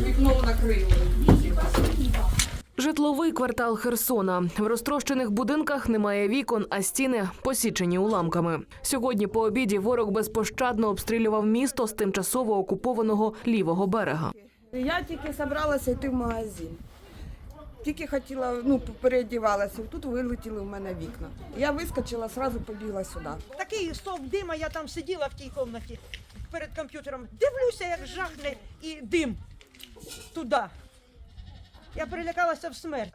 Вікно накрили. Житловий квартал Херсона. В розтрощених будинках немає вікон, а стіни посічені уламками. Сьогодні по обіді ворог безпощадно обстрілював місто з тимчасово окупованого лівого берега. Я тільки зібралася йти в магазин. Тільки хотіла, ну, переодівалася, тут вилетіли в мене вікна. Я вискочила, одразу побігла сюди. Такий стовп дима, я там сиділа в тій кімнаті перед комп'ютером. Дивлюся, як жахне і дим туди. Я перелякалася в смерть.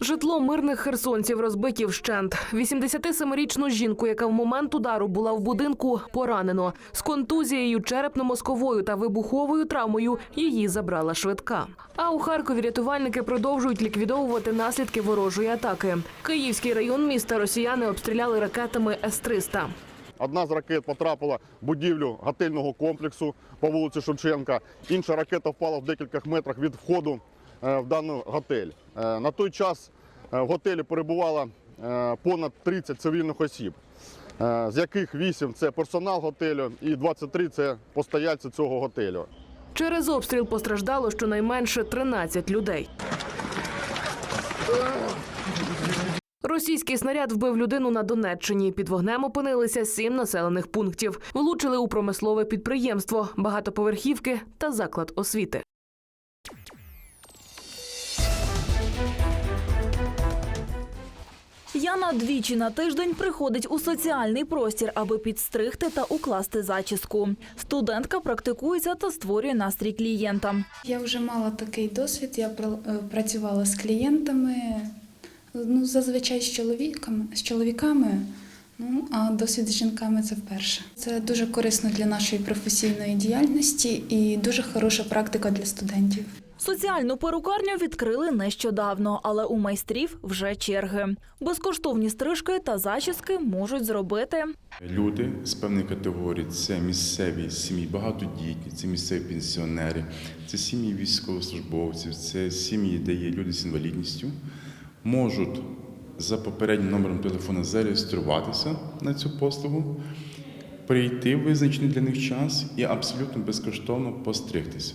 Житло мирних херсонців розбиті вщент. 87-річну жінку, яка в момент удару була в будинку, поранено. З контузією, черепно-мозковою та вибуховою травмою її забрала швидка. А у Харкові рятувальники продовжують ліквідовувати наслідки ворожої атаки. Київський район міста росіяни обстріляли ракетами С-300. Одна з ракет потрапила в будівлю готельного комплексу по вулиці Шевченка. Інша ракета впала в декількох метрах від входу е, в даний готель. Е, На той час е, в готелі перебувало понад 30 цивільних осіб, з яких 8 – це персонал готелю і 23 – це постояльці цього готелю. Через обстріл постраждало щонайменше 13 людей. Російський снаряд вбив людину на Донеччині. Під вогнем опинилися сім населених пунктів. Влучили у промислове підприємство, багатоповерхівки та заклад освіти. Яна двічі на тиждень приходить у соціальний простір, аби підстригти та укласти зачіску. Студентка практикується та створює настрій клієнтам. Я вже мала такий досвід. Я е, працювала з клієнтами, ну зазвичай з чоловіками, з чоловіками. Ну а досвід з жінками це вперше. Це дуже корисно для нашої професійної діяльності і дуже хороша практика для студентів. Соціальну перукарню відкрили нещодавно, але у майстрів вже черги. Безкоштовні стрижки та зачіски можуть зробити Люди з певної категорії це місцеві сім'ї, багатодітні, це місцеві пенсіонери, це сім'ї військовослужбовців, це сім'ї, де є люди з інвалідністю, можуть за попереднім номером телефону зареєструватися на цю послугу, прийти в визначений для них час і абсолютно безкоштовно постригтися.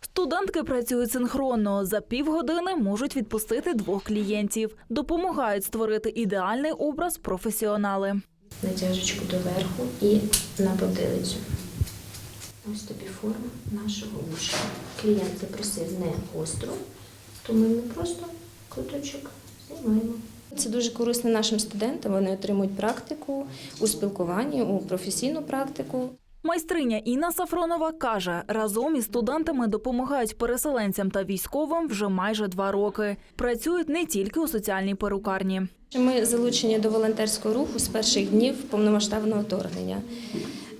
Студентки працюють синхронно. За півгодини можуть відпустити двох клієнтів. Допомагають створити ідеальний образ професіонали. натяжечку доверху і на потилицю. Ось тобі форма нашого вушка. Клієнт запросив не гостру, тому ми просто куточок знімаємо. Це дуже корисно нашим студентам. Вони отримують практику у спілкуванні, у професійну практику. Майстриня Інна Сафронова каже, разом із студентами допомагають переселенцям та військовим вже майже два роки. Працюють не тільки у соціальній перукарні. Ми залучені до волонтерського руху з перших днів повномасштабного вторгнення.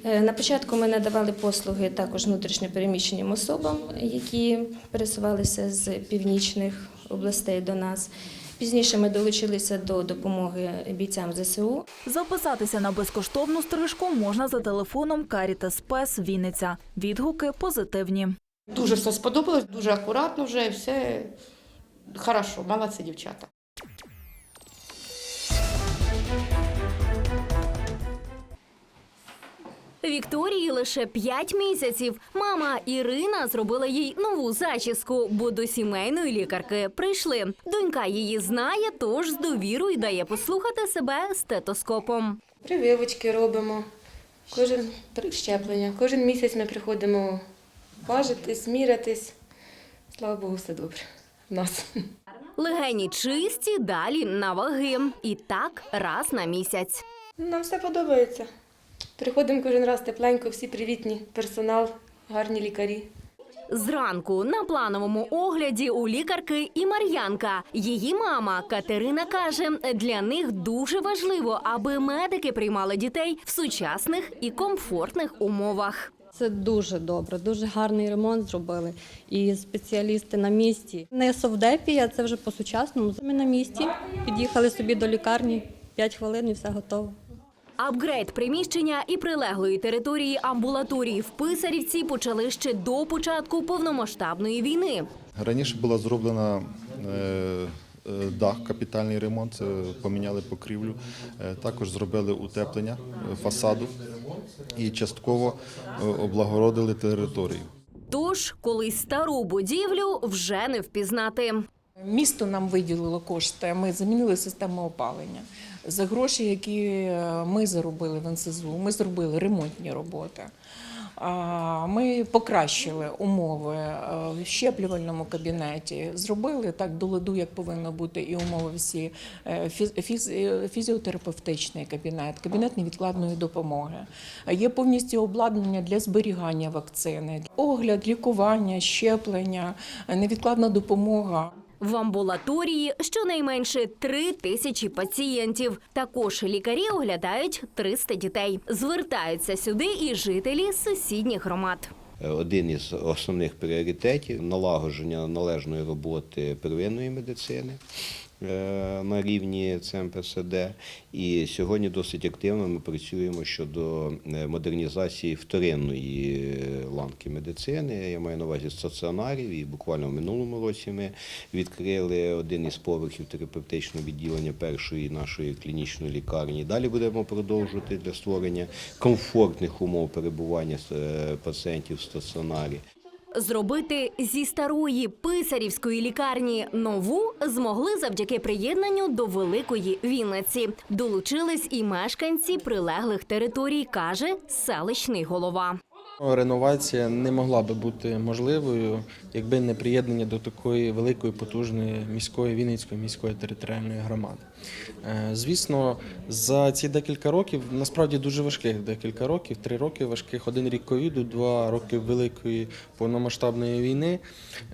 Е, На початку ми надавали послуги також внутрішньопереміщеним особам, які пересувалися з північних областей до нас. Пізніше ми долучилися до допомоги бійцям ЗСУ. Записатися на безкоштовну стрижку можна за телефоном Карітас Пес Вінниця. Відгуки позитивні. Дуже все сподобалось, дуже акуратно вже, все хорошо, молодці дівчата. Вікторії лише 5 місяців. Мама Ірина зробила їй нову зачіску, бо до сімейної лікарки прийшли. Донька її знає, тож з довірою дає послухати себе стетоскопом. Прививочки робимо, кожен щеплення. Кожен місяць ми приходимо важитись, мірятись. Слава Богу, все добре в нас. Легені чисті, далі на ваги. І так раз на місяць. Нам все подобається. Приходимо кожен раз тепленько, всі привітні, персонал, гарні лікарі. Зранку на плановому огляді у лікарки і Мар'янка. Її мама Катерина каже, для них дуже важливо, аби медики приймали дітей в сучасних і комфортних умовах. Це дуже добре, дуже гарний ремонт зробили. І спеціалісти на місці. Не совдепі, а це вже по-сучасному. Ми на місці. Під'їхали собі до лікарні, 5 хвилин і все готово. Апгрейд приміщення і прилеглої території амбулаторії в Писарівці почали ще до початку повномасштабної війни. Раніше була зроблена е, е, дах, капітальний ремонт, поміняли покрівлю, Е, також зробили утеплення фасаду і частково облагородили територію. Тож колись стару будівлю вже не впізнати. Місто нам виділило кошти. Ми замінили систему опалення. За гроші, які е, ми заробили в НСЗУ, ми зробили ремонтні роботи. Ми покращили умови е, в щеплювальному кабінеті, зробили так до ладу, як повинно бути, і умови всі Е, фіз- фіз- фізіотерапевтичний кабінет, кабінет невідкладної допомоги. Є повністю обладнання для зберігання вакцини, огляд, лікування, щеплення, невідкладна допомога. В амбулаторії щонайменше три тисячі пацієнтів. Також лікарі оглядають 300 дітей. Звертаються сюди і жителі сусідніх громад. Один із основних пріоритетів налагодження належної роботи первинної медицини е, на рівні ЦМПСД. І сьогодні досить активно ми працюємо щодо е, модернізації вторинної е, ланки медицини. Я маю на увазі стаціонарів. І буквально в минулому році ми відкрили один із поверхів терапевтичного відділення першої нашої клінічної лікарні. Далі будемо продовжувати для створення комфортних умов перебування е, пацієнтів в стаціонарі. Зробити зі старої писарівської лікарні нову змогли завдяки приєднанню до великої Вінниці. Долучились і мешканці прилеглих територій, каже селищний голова. Реновація не могла би бути можливою, якби не приєднання до такої великої потужної міської Вінницької міської територіальної громади. Е, Звісно, за ці декілька років, насправді дуже важких декілька років, три роки важких, один рік ковіду, два роки великої повномасштабної війни.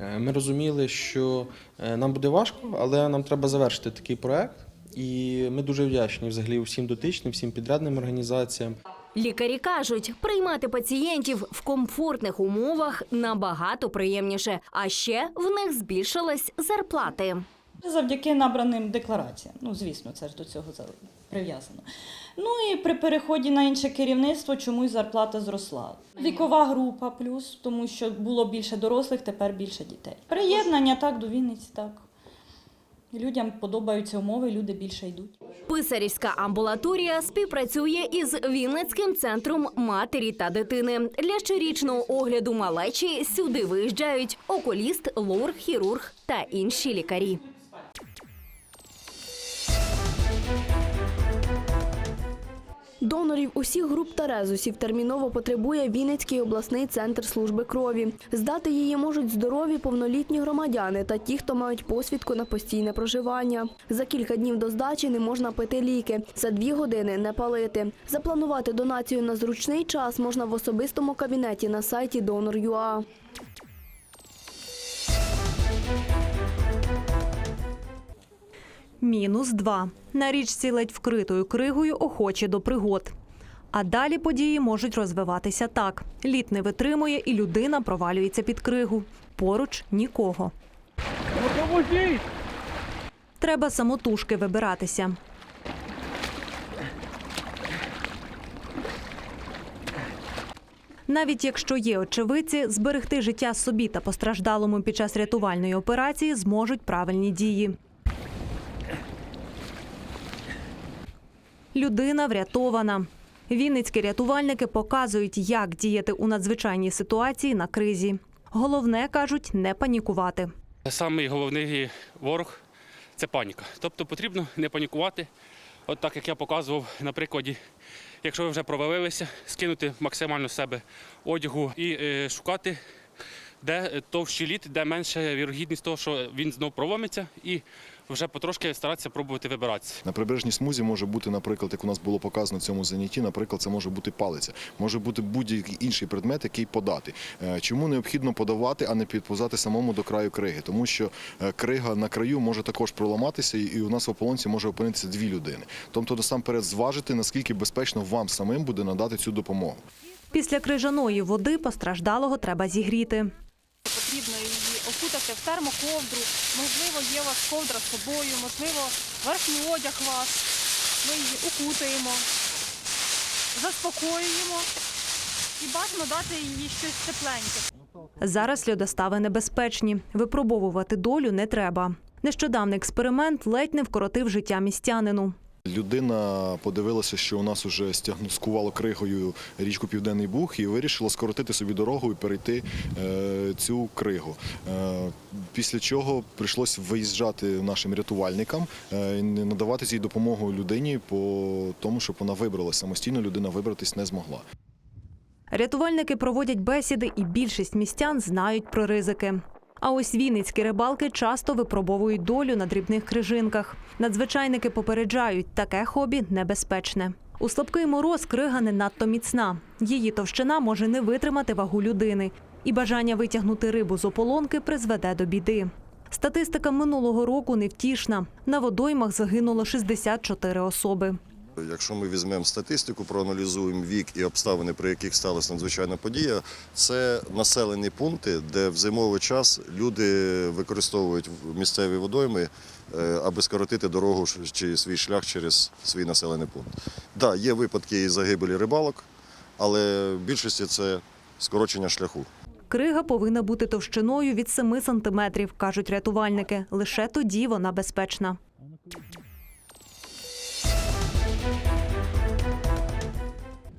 е, Ми розуміли, що е, нам буде важко, але нам треба завершити такий проект. І ми дуже вдячні взагалі всім дотичним, всім підрядним організаціям. Лікарі кажуть, приймати пацієнтів в комфортних умовах набагато приємніше. А ще в них збільшились зарплати. Завдяки набраним деклараціям. Ну, звісно, це ж до цього за- прив'язано. Ну і при переході на інше керівництво чомусь зарплата зросла. Вікова група плюс, тому що було більше дорослих, тепер більше дітей. Приєднання так до Вінниці, так. Людям подобаються умови, люди більше йдуть. Писарівська амбулаторія співпрацює із Вінницьким центром матері та дитини. Для щорічного огляду малечі сюди виїжджають окуліст, лор, хірург та інші лікарі. Донорів усіх груп та резусів терміново потребує Вінницький обласний центр служби крові. Здати її можуть здорові повнолітні громадяни та ті, хто мають посвідку на постійне проживання. За кілька днів до здачі не можна пити ліки, за дві години не палити. Запланувати донацію на зручний час можна в особистому кабінеті на сайті Donor.ua. Мінус 2. На річці ледь вкритою кригою охочі до пригод. А далі події можуть розвиватися так: лід не витримує, і людина провалюється під кригу. Поруч нікого. Треба самотужки вибиратися. Навіть якщо є очевидці, зберегти життя собі та постраждалому під час рятувальної операції зможуть правильні дії. Людина врятована. Вінницькі рятувальники показують, як діяти у надзвичайній ситуації на кризі. Головне кажуть, не панікувати. Самий головний ворог це паніка. Тобто потрібно не панікувати. От так як я показував на прикладі, якщо ви вже провалилися, скинути максимально з себе одягу і е, шукати, де товщий лід, де менше вірогідність того, що він знов проломиться, і вже потрошки старатися пробувати вибиратися. На прибережній смузі може бути, наприклад, як у нас було показано в цьому занятті, наприклад, це може бути палиця, може бути будь-який інший предмет, який подати. Е, Чому необхідно подавати, а не підповзати самому до краю криги? Тому що е, крига на краю може також проламатися, і у нас в ополонці може опинитися дві людини. Тобто, насамперед зважити, наскільки безпечно вам самим буде надати цю допомогу. Pісля крижаної води постраждалого треба зігріти. Потрібно її окутати в термоковдру. Можливо, є у вас ковдра з собою, можливо, верхній одяг вас. Ми її укутаємо, заспокоюємо і бажано дати їй щось тепленьке. Зараз льодостави небезпечні. Випробовувати долю не треба. Нещодавний експеримент ледь не вкоротив життя містянину. Людина подивилася, що у нас вже скувало кригою річку Південний Буг і вирішила скоротити собі дорогу і перейти е, цю кригу. Е, після чого прийшлось виїжджати нашим рятувальникам е, і надавати цій допомогу людині по тому, щоб вона вибралася самостійно. Людина вибратись не змогла. Рятувальники проводять бесіди, і більшість містян знають про ризики. А ось вінницькі рибалки часто випробовують долю на дрібних крижинках. Надзвичайники попереджають, таке хобі небезпечне. У слабкий мороз крига не надто міцна. Її товщина може не витримати вагу людини, і бажання витягнути рибу з ополонки призведе до біди. Статистика минулого року невтішна. На водоймах загинуло 64 особи. Якщо ми візьмемо статистику, проаналізуємо вік і обставини, при яких сталася надзвичайна подія, це населені пункти, де в зимовий час люди використовують місцеві водойми, е, аби скоротити дорогу чи свій шлях через свій населений пункт. Так, є випадки і загибелі рибалок, але в більшості це скорочення шляху. Крига повинна бути товщиною від 7 сантиметрів, кажуть рятувальники. Лише тоді вона безпечна.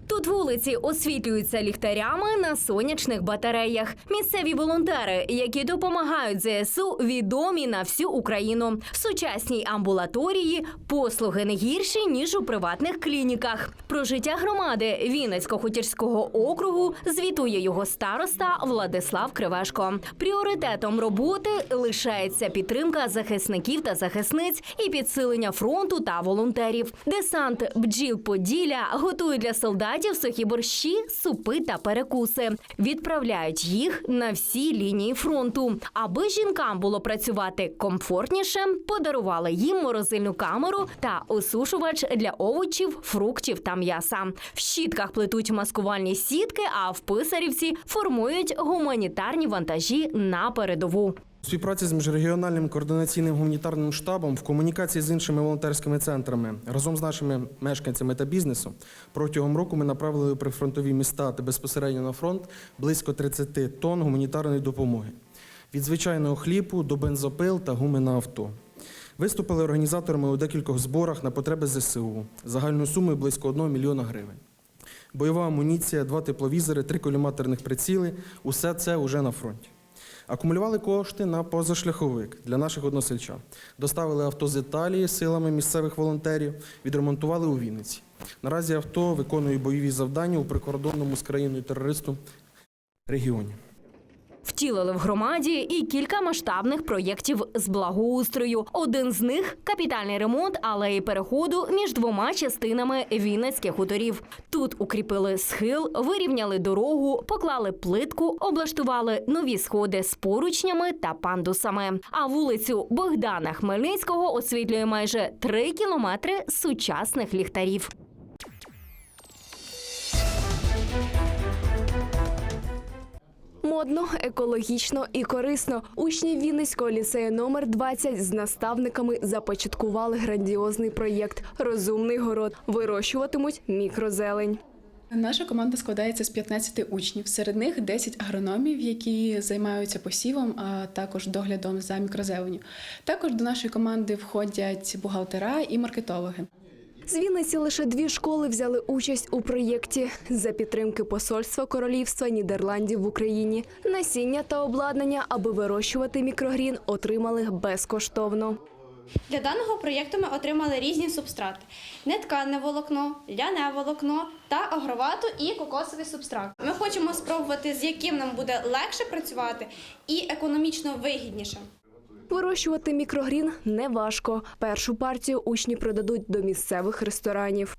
¡Tú! Тут вулиці освітлюються ліхтарями на сонячних батареях. Місцеві волонтери, які допомагають ЗСУ, відомі на всю Україну. В сучасній амбулаторії послуги не гірші ніж у приватних клініках. Про життя громади Вінницько-Хутірського округу звітує його староста Владислав Кривешко. Пріоритетом роботи лишається підтримка захисників та захисниць і підсилення фронту та волонтерів. Десант бджіл Поділля готує для солдатів сухі борщі, супи та перекуси. Відправляють їх на всі лінії фронту. Аби жінкам було працювати комфортніше, подарували їм морозильну камеру та осушувач для овочів, фруктів та м'яса. В щітках плетуть маскувальні сітки, а в писарівці формують гуманітарні вантажі на передову. Співпраці з міжрегіональним координаційним гуманітарним штабом в комунікації з іншими волонтерськими центрами разом з нашими мешканцями та бізнесом протягом року ми направили у прифронтові міста та безпосередньо на фронт близько 30 тонн гуманітарної допомоги від звичайного хлібу до бензопил та гуми на авто. Виступили організаторами у декількох зборах на потреби ЗСУ загальною сумою близько 1 мільйона гривень. Бойова амуніція, два тепловізори, три коліматорних приціли усе це уже на фронті. Акумулювали кошти на позашляховик для наших односельчан. Доставили авто з Італії силами місцевих волонтерів, відремонтували у Вінниці. Наразі авто виконує бойові завдання у прикордонному з країною терористу регіоні. Втілили в громаді і кілька масштабних проєктів з благоустрою. Один з них капітальний ремонт алеї переходу між двома частинами Вінницьких хуторів. Тут укріпили схил, вирівняли дорогу, поклали плитку, облаштували нові сходи з поручнями та пандусами. А вулицю Богдана Хмельницького освітлює майже три кілометри сучасних ліхтарів. Модно, екологічно і корисно. Учні Вінницького ліцею номер 20 з наставниками започаткували грандіозний проєкт Розумний город. Вирощуватимуть мікрозелень. Наша команда складається з 15 учнів. Серед них 10 агрономів, які займаються посівом, а також доглядом за мікрозеленню. Також до нашої команди входять бухгалтера і маркетологи. З Вінниці лише дві школи взяли участь у проєкті за підтримки посольства Королівства Нідерландів в Україні. Насіння та обладнання, аби вирощувати мікрогрін, отримали безкоштовно. Для даного проєкту ми отримали різні субстрати: неткане волокно, ляне волокно та агровату і кокосовий субстрат. Ми хочемо спробувати, з яким нам буде легше працювати і економічно вигідніше. Вирощувати мікрогрін не важко. Першу партію учні продадуть до місцевих ресторанів.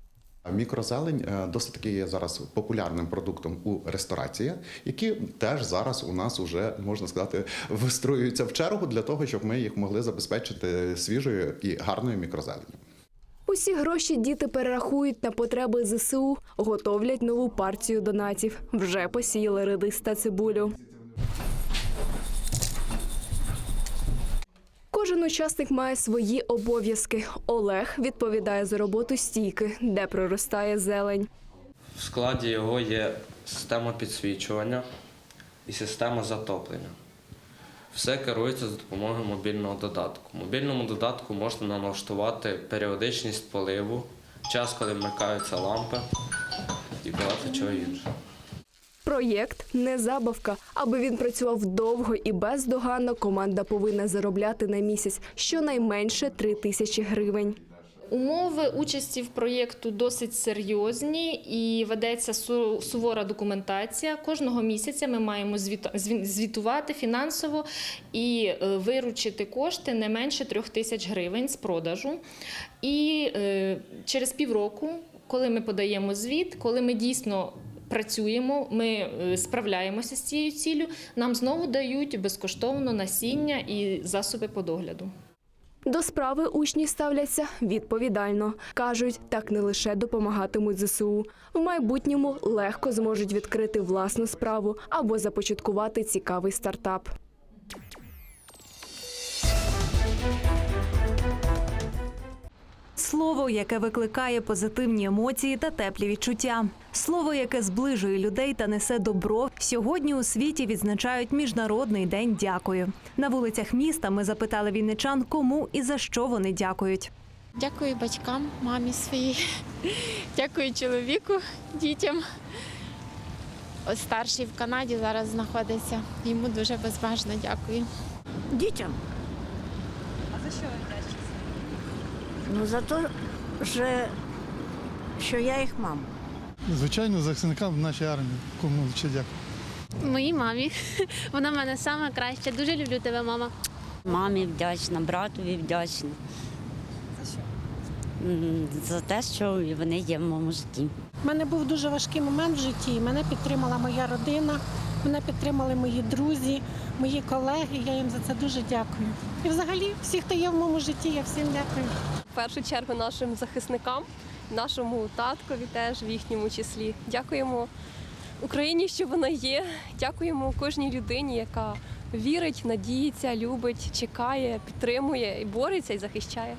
Мікрозелень е, досить таки є зараз популярним продуктом у ресторації, які теж зараз у нас вже можна сказати вистроюються в чергу для того, щоб ми їх могли забезпечити свіжою і гарною мікрозеленню. Усі гроші діти перерахують на потреби ЗСУ, готовлять нову партію донатів. Вже посіяли редис та цибулю. Кожен учасник має свої обов'язки. Олег відповідає за роботу стійки, де проростає зелень. В складі його є система підсвічування і система затоплення. Все керується за допомогою мобільного додатку. В мобільному додатку можна налаштувати періодичність поливу, час, коли вмикаються лампи і багато чого іншого. Проєкт не забавка. Аби він працював довго і бездоганно, команда повинна заробляти на місяць щонайменше 3 тисячі гривень. Умови участі в проєкту досить серйозні і ведеться су- сувора документація. Кожного місяця ми маємо звіт- зві- звітувати фінансово і е, виручити кошти не менше трьох тисяч гривень з продажу. І е, через півроку, коли ми подаємо звіт, коли ми дійсно працюємо, ми е, справляємося з цією ціллю, нам знову дають безкоштовно насіння і засоби по догляду. До справи учні ставляться відповідально. Кажуть, так не лише допомагатимуть ЗСУ. В майбутньому легко зможуть відкрити власну справу або започаткувати цікавий стартап. Слово, яке викликає позитивні емоції та теплі відчуття. Слово, яке зближує людей та несе добро. Сьогодні у світі відзначають міжнародний день дякую. На вулицях міста ми запитали вінничан, кому і за що вони дякують. Дякую батькам, мамі своїй, дякую чоловіку, дітям. Ось старший в Канаді зараз знаходиться. Йому дуже безбажно дякую. Дітям. А за що? Ну за те, що, що я їх мама. Звичайно, захисникам в нашій армії. Кому ще дякую. Моїй мамі. Вона в мене найкраща. Дуже люблю тебе, мама. Мамі вдячна, братові вдячна. За те, що вони є в моєму житті. У мене був дуже важкий момент в житті. Мене підтримала моя родина, мене підтримали мої друзі, мої колеги. Я їм за це дуже дякую. І взагалі, всі, хто є в моєму житті, я всім дякую. В першу чергу нашим захисникам, нашому таткові теж в їхньому числі. Дякуємо Україні, що вона є. Дякуємо кожній людині, яка вірить, надіється, любить, чекає, підтримує і бореться і захищає.